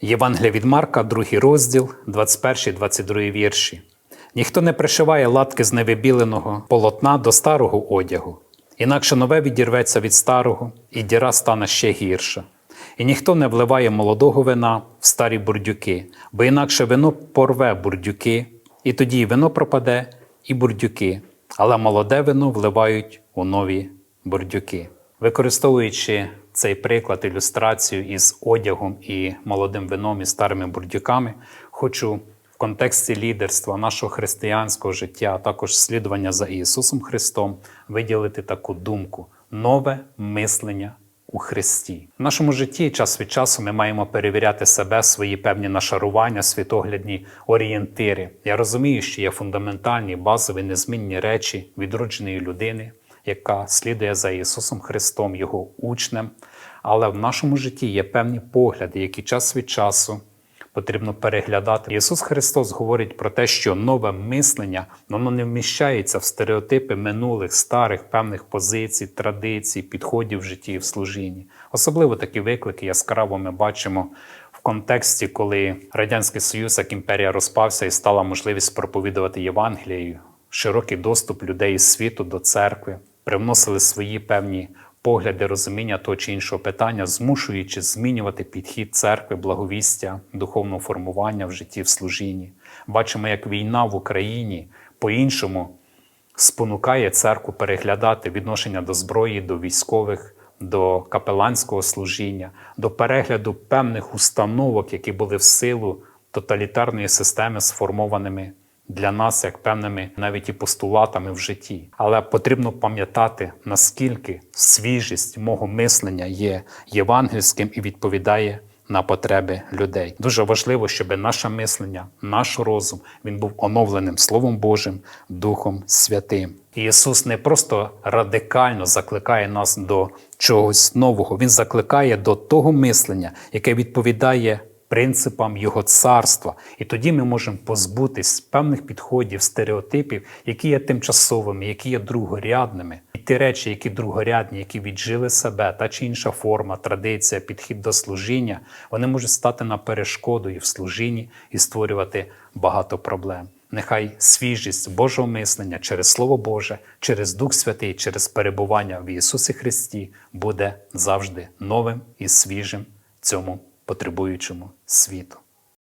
Євангелія від Марка, другий розділ, 21-22 вірші. Ніхто не пришиває латки з невибіленого полотна до старого одягу, інакше нове відірветься від старого, і діра стане ще гірша. І ніхто не вливає молодого вина в старі бурдюки, бо інакше вино порве бурдюки, і тоді і вино пропаде, і бурдюки, але молоде вино вливають у нові бурдюки. Використовуючи цей приклад, ілюстрацію із одягом і молодим вином і старими бурдюками, хочу в контексті лідерства нашого християнського життя, а також слідування за Ісусом Христом, виділити таку думку нове мислення у Христі. В нашому житті час від часу ми маємо перевіряти себе, свої певні нашарування, світоглядні орієнтири. Я розумію, що є фундаментальні, базові, незмінні речі відродженої людини, яка слідує за Ісусом Христом, Його учнем. Але в нашому житті є певні погляди, які час від часу потрібно переглядати. Ісус Христос говорить про те, що нове мислення воно не вміщається в стереотипи минулих, старих певних позицій, традицій, підходів в житті і в служінні. Особливо такі виклики яскраво ми бачимо в контексті, коли Радянський Союз як імперія розпався і стала можливість проповідувати Євангелією, широкий доступ людей із світу до церкви, привносили свої певні погляди, розуміння того чи іншого питання, змушуючи змінювати підхід церкви, благовістя, духовного формування в житті, в служінні. Бачимо, як війна в Україні по-іншому спонукає церкву переглядати відношення до зброї, до військових, до капеланського служіння, до перегляду певних установок, які були в силу тоталітарної системи, сформованими для нас як певними навіть і постулатами в житті. Але потрібно пам'ятати, наскільки свіжість мого мислення є євангельським і відповідає на потреби людей. Дуже важливо, щоб наше мислення, наш розум він був оновленим Словом Божим, Духом Святим. І Ісус не просто радикально закликає нас до чогось нового, Він закликає до того мислення, яке відповідає принципам Його царства. І тоді ми можемо позбутись певних підходів, стереотипів, які є тимчасовими, які є другорядними. І ті речі, які другорядні, які віджили себе, та чи інша форма, традиція, підхід до служіння, вони можуть стати на перешкоду і в служінні і створювати багато проблем. Нехай свіжість Божого мислення через Слово Боже, через Дух Святий, через перебування в Ісусі Христі буде завжди новим і свіжим цьому потребуючому світу.